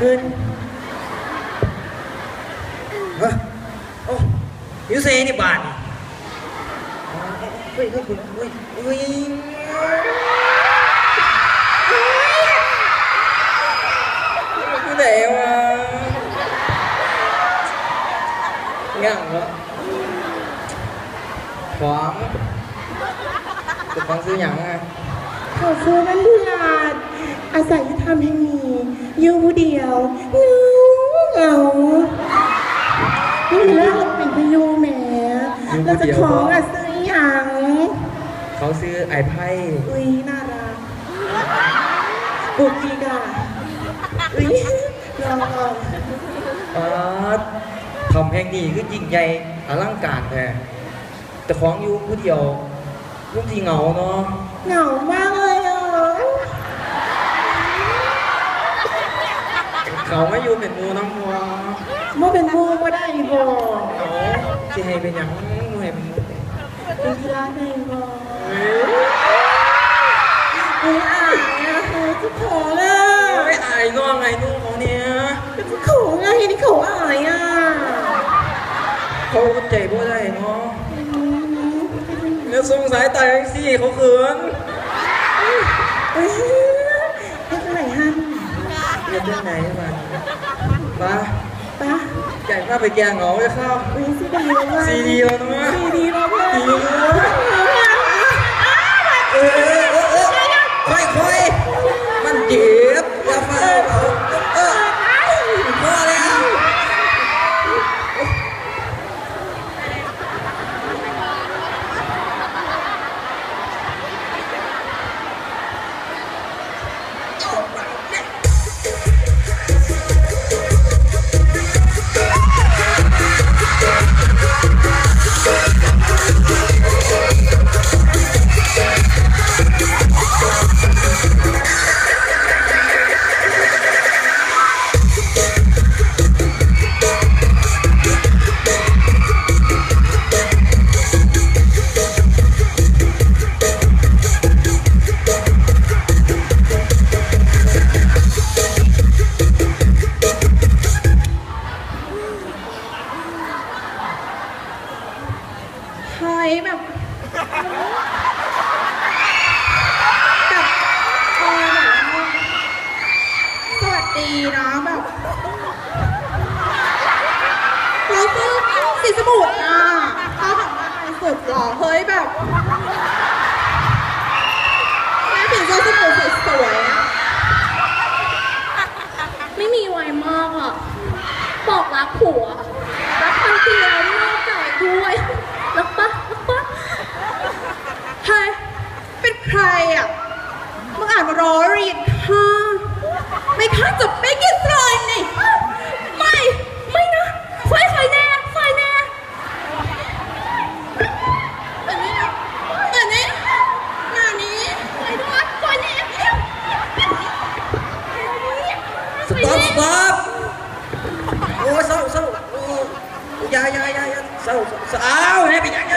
เงินเฮ้ยโอ้ยูเซนี่บาทนี่อ๋อเฮ้ยเฮ้ยคุณเฮ้ยเฮ้ยอยู่ไหนวะยังวะขวางจะฟังซื้อหยังไงเขาซื้อนันเดือด อาศัยอยู่ทำแห่งนี้อยู่ผู้เดียวเหงาเหงานี่แล้วเราเป็นพายุแหมเราจะของอะซื้อหยังเขาซื้อไอ้ไพ่อุ้ยน่ารักปุกกีกาอุ้ยลองลองอ่าทำแห่งนี้คือยิ่งใหญ่อลังการแท้แต่ของอยู่ผู้เดียวรุ่งที่เหงาเนาะเหงามาก เขาไม่อยู่เป็นหมูน้ำมัวเมื่อเป็นมูก็ได้บอกเขาจะให้เป็นหยังหมูให้เป็นหมูเป็นที่ร้านได้บอกเอ้ยอุ้ยอายอะเธอจะขออะไม่อายน้องไงนุ่งเขาเนี่ยจะขอไงนี่เขาอายอะเขาใจบ่ได้เนาะแล้วสงสายตายจังซี่เขาเขิน เอ้ยไม่เป็นไรฮัน เรียนเรื่องไหนมันมาปะใหญ่ข้าไปแกงเหงาเลยข้าวอุ้ยซีดีแล้วว่าซีดีแล้วนะซีดีแล้วว่าดีแล้วเออเออเออเออ แบบเออแบบว่าสวัสดีนะแบบเราซื้อสีสมุดอะเขาถามาอะไรสุดหรอเฮ้ยแบบแม่ถึงจะสมุดสวยๆอะไม่มีไวมากอะ บอกรักผัว รักคนเดียวนอกใจด้วย รักปะรักปะ เฮ้ยเป็นใครอะมึงอ่านมาร้อเรียนฮะไม่ค่าจะไม่กินตรอยนี่ ไม่ ไม่นะไฟไฟแน่ไฟแน่ อันนี้อันนี้อันนี้ ไฟด้วยไฟแน่ สต็อปสต็อปโอ้ยเศร้าเศร้าโอ้ย อยาอยาอยาอยาเศร้าเศร้าอ้าวให้เป็นหยั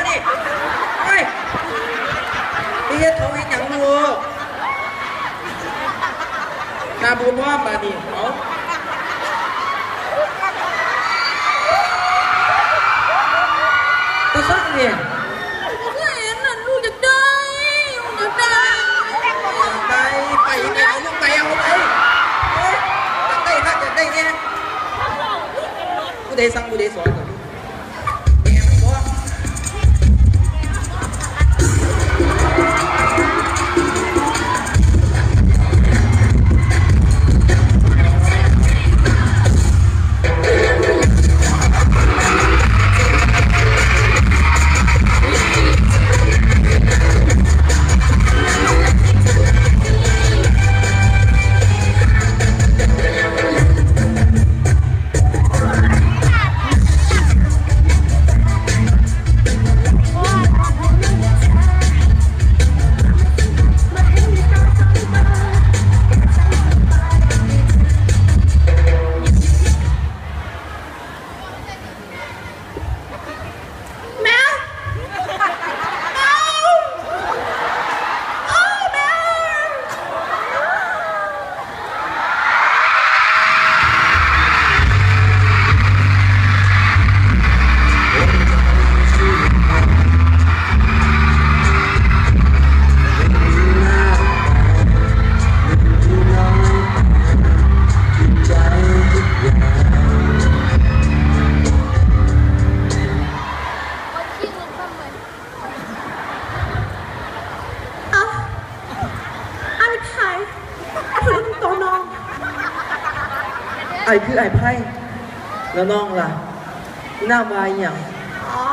ไอคือไอไพ่แล้วน้องล่ะ หน้าวายอย่างอ๋อ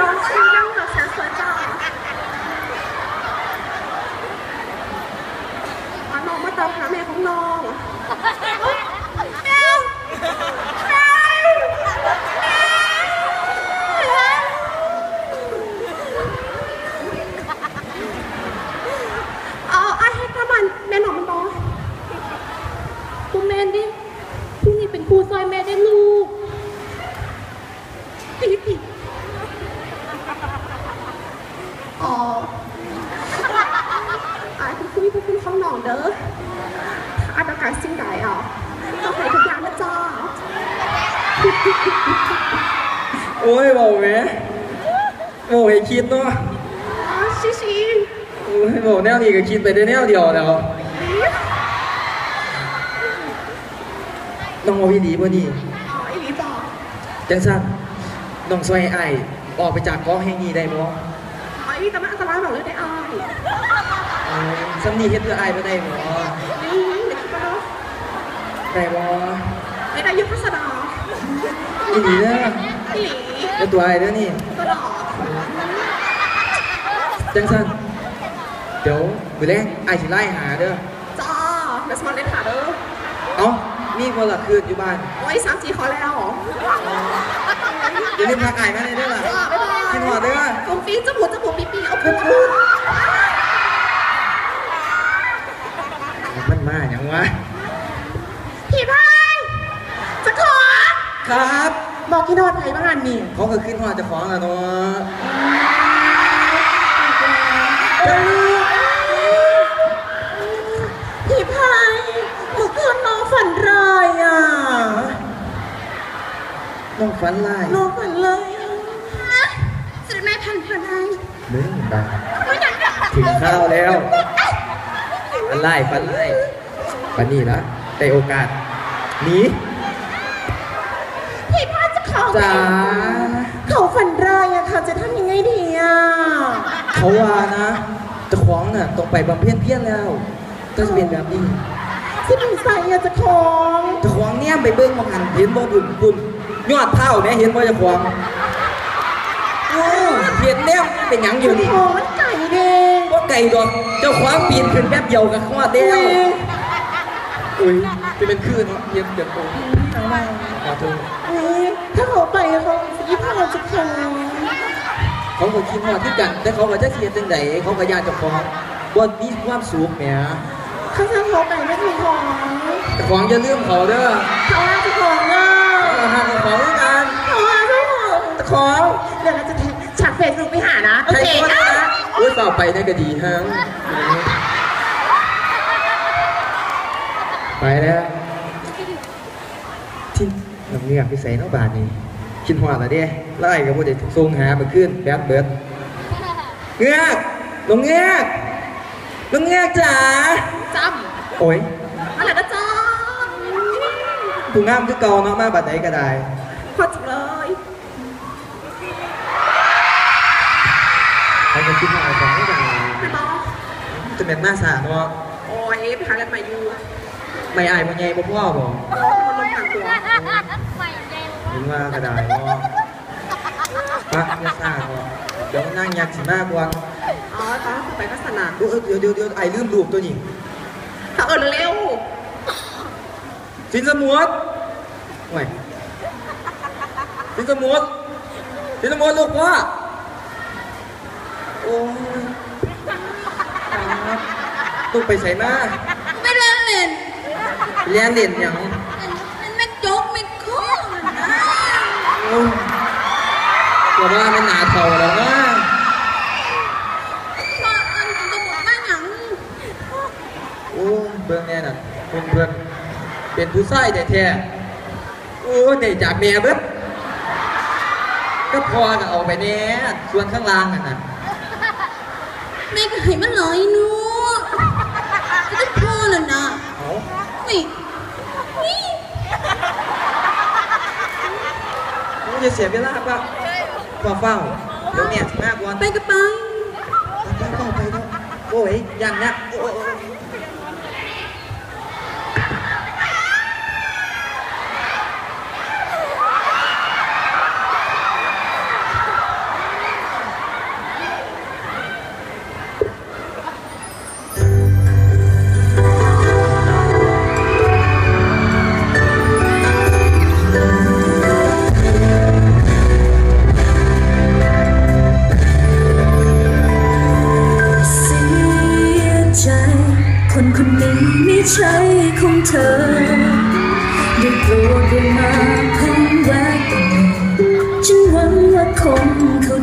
น้องชื่อนั่งเหรอแสนสวยจ้าอ๋อน้องมาตามหาแม่ของน้องแมวแมวเอาไอ้ให้ประมาณแม่หนอมันบอคุณแม่ดิพี่นี่เป็นครูซอยแม่ได้ลูก ปีปีอ๋ออายคุณคุยพวกคุณข้างนอกเด้ออาตการสิ่งใดอะก็ให้ทุกอย่างนะจ้า โอ้ยบอกแหมบอกให้คิดเนาะ อ๋อ ชิชิโอ้ยบอกแนวนี้ก็คิดไปได้แนวเดียวแล้วน้องว่าพี่ดีป่ะนี่อ๋อไอ้หลีบอกจังสั้นน้องซอยไอ้ออกไปจากเกาะแห่งนี้ได้บ่ อ๋อไอ้หลีแต่มันอันตรายหรอกเลยได้อายเออสำนีเฮ็ดเพื่อไอ้บ่ได้บ่นี่เด็กคิดว่าเนาะได้บ่ไม่ได้ยุคพัสดาอีหลีเด้อไอ้หลีแล้วตัวไอ้เด้อนี่ ก็ดอก จังสั้นเดี๋ยวมื้อแรกไอ้สิไล่หาเด้อจ้าเดี๋ยวสมอนเล่นหาเด้อเอ้ามีคนละคืนอยู่บ้านโอ้ยสามจีขอแล้วอย่าลืมทักไอ้มาเลยเด้อล่ะจ้าบ๊ายบายคิดฮอดเด้อกลมปีนจมูกจมูกปีปีเอาพูดพูดมันมาอย่างวะพี่พายจะขอครับบอกกี่นอดไผ่บ้านนี่เขาก็ขึ้นฮอดเจะของแล้วเนาะ พี่ไผ่เมื่อคืนน้องฝันร้ายอะ น้องฝันลายน้องฝันเลยอะสุดนายพันพันไทยมึงบ้าไม่อยากได้ถึงข้าวแล้วฝันลายฝันลายฝันนี่ละได้โอกาสหนีพี่พายจะเขาจ๋าเขาฝันร้ายอะเขาจะทำยังไงดีอะ เขาว่านะเจะของน่ะต้องไปบำเพ็ญเพียรแล้วก็จะเป็นแบบนี้ที่เป็นใส่อะจะของเจะของเนี่ยไปเบิ้งมาหันเห็นบ่บุญบุญยอดเท่าแม่เห็นบ่เจะของโอ้เห็นแล้วเป็นหยังอยู่นี่ของมันไก่เด้ว่าไก่ดอกเจ้าของปีนขึ้นแป๊บเดียวกับข้อเดียวอุ้ยจะเป็นคลื่นเนาะเยี่ยมเดี๋ยวโอ้ขอโทษอุ้ยถ้าเขาไปเขาพี่พายจะของ เขาก็คิดว่าที่กัน แต่เขาก็จะเสียจังไดเขาก็ยานเจ้าของว่ามีความสูงแหมข้างๆเขาไปไม่ถึงของเจ้าของอย่าลืมเขาเด้อเขาว่าจะของอะเขาหาเจ้าของด้วยกันเขาว่าจะของเจ้าของเดี๋ยวเราจะแท็กฉากเฟซบุ๊กไปหานะโอใครเคก็ได้นะอุ้ยต่อไปได้ก็ดีฮะไปแล้วที่น้ำเงือกพิเศษน้องบาทนี่ คิดหัวแล้วเด้ไล่กับพวกเด็กทรงหามาขึ้นแบดเบิร์ดเงือกลงเงือกลงเงือกจ๋าจโอ้ยำอะไรนะจ้าผู้งามคือเก่าเนาะมาบัดไหนก็ได้พอจังเลยใครจะคิดว่าเอาของไม่ได้ไม่บอกจะเป็นหน้าสาเนาะโอ้ยไปหาเล่นใหม่อยู่ไม่อายมันใหญ่บ่พ่อบอกมันลงทางตัวเห็นว่าก็ได้เนาะปักไม่ซ่าเนาะเดี๋ยวนั่งยักษ์สิมากกว่าอ๋อตอนไปก็สนามดูเดี๋ยวเดี๋ยวเดี๋ยวไอ้ลืมรูปตัวนี้ถ้าเอิญเร็วสินสมุดโอ้ยสินสมุดสินสมุดลูกพ่อโอ้ยครับต้องไปใส่มาไม่เล่นเล่นเรียนเล่นหยัง มันไม่จกไม่ข้อนะ โอ้ยตัวว่ามันหนาเท่าแล้วนะก็อันจะหมดบ้านหยังโอ้ยเบิ่งแน่น่ะเพื่อนเพื่อนๆเป็นผู้ชายแท้ๆโอ้ยได้จากแม่เบิดก็พอก็เอาไปแน่ส่วนข้างล่างน่ะนะแม่ก็ให้มันลอยนัวจะได้พอแล้วนะเอานี่นี่ โอ้ย จะเสียเวลาป่ะป่เฝ้าเดี๋ยวเนี่ยสิมากกว่าไปกับไปไปต่อไปต่อโอ้ยอย่างเนี้ยโอ้ยโอ้ย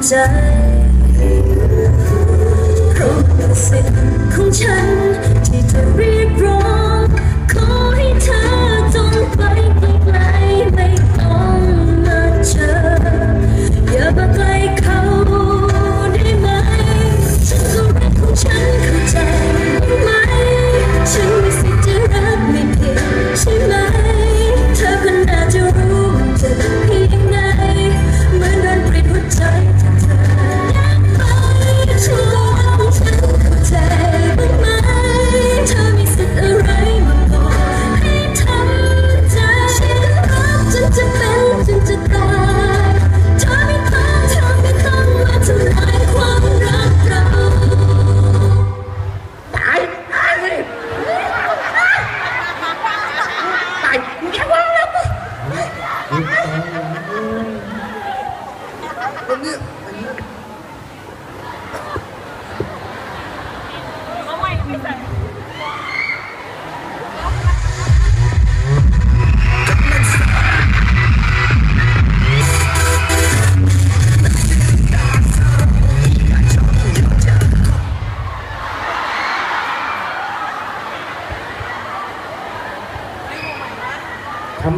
ใจเพราะเป็นสิทธิ์ของฉัน ที่จะเรียกร้อง ขอให้เธอจงไปไกลๆไม่ต้องมาเจอ อย่ามาใกลเขาได้ไหม ฉันก็รักของฉันเข้าใจไหม ฉันมีสิทธิ์จะรักไม่ผิดใช่ไหม คนนี้ทำไ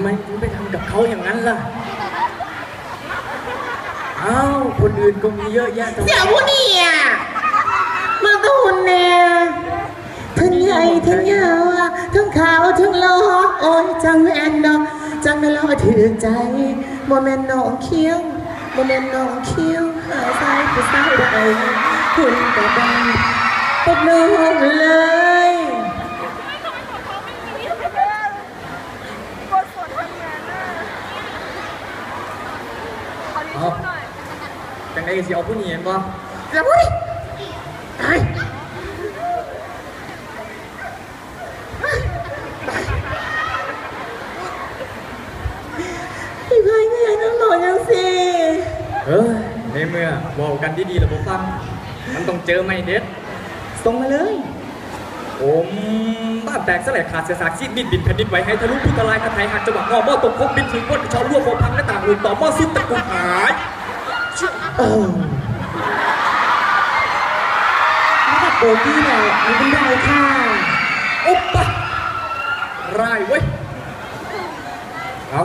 มถึงไปทำกับเขา อย่างนั้นล่ะอ้าวคนอื่นก็มีเยอะแยะทำไมเสียผู้นี่อะมาตูนเนี่ยทั้งใหญ่ทั้งยาวอะทั้งขาวทั้งหล้อโอ้ยจังแม่นดอกจังไม่รอถือใจโมเมนน้องเคี้ยวโมเมนน้องเคี้ยวหาซ้ายผู้ซ้ายใดคุณก็ได้ตกน้องเลย เอาจังได สิเอาผู้นี้เห็นบ่เสียผู้นี่ตายพี่พายเงินน้องหน่อยังสิเออในเมื่อบอกกันดีๆแล้วบ่ฟัง มันต้องเจอไม่เด็ดส่งมาเลยโอมบ้านแตกสลายขาดเสียสากซีดบินบินแผ่นดินไหวให้ทะลุพุทธลายคาไทยหักจังหวะงอหม้อตกคบบินถึงก้นชาวรั่วโฟพังหน้าต่างหลุดต่อหม้อสุดตะกุหาย เออไม่ได้โบกี้แหละไม่เป็นไรค่ะอุ๊บปะรายเว้ยเอา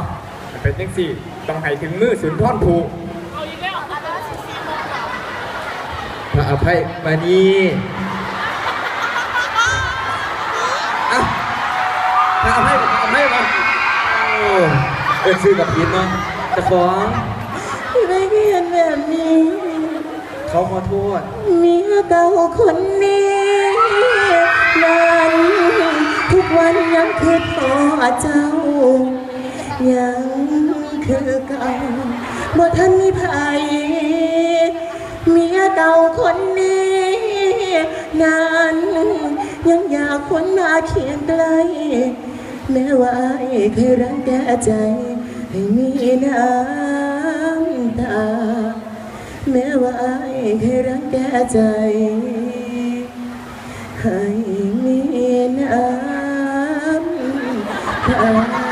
เป็นยังสี่ต้องให้ถึงมือสุนทรภูพระอภัยมานีอะพระอภัยพระอภัยมาโอ้เอินซื้อกับพีนเนาะแต่ของ เขาขอโทษเมียเก่าคนนี้นั้นทุกวันยังคือพ่อเจ้า ยังคือเก่าบ่อท่านมีภัยเมียเก่าคนนี้นั้นยังอยากคนมาเคียงใกลแม้ว่าอ้เคยรังแกใจให้มีน้ำตา แม้ว่าอ้ายเคยรังแกใจ ให้มีน้ำตา